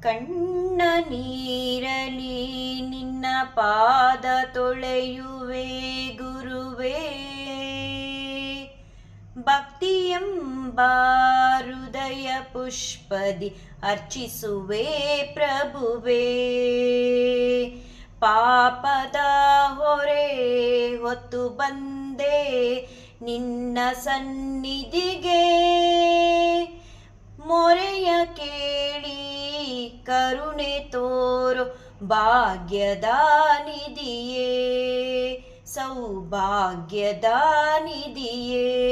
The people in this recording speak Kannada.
ಕಣ್ಣ ನೀರಲಿ ನಿನ್ನ ಪಾದ ತೊಳೆಯುವೆ ಗುರುವೇ. ಭಕ್ತಿಯೆಂಬ ಹೃದಯ ಪುಷ್ಪದಿ ಅರ್ಚಿಸುವೆ ಪ್ರಭುವೇ. ಪಾಪದ ಹೊರೆ ಹೊತ್ತು ಬಂದೆ ನಿನ್ನ ಸನ್ನಿಧಿಗೆ. ಮೊರೆಯ ಕೇಳಿ ಕರುಣೆ ತೋರು ಭಾಗ್ಯದ ನಿಧಿಯೇ ಸೌಭಾಗ್ಯದ ನಿಧಿಯೇ.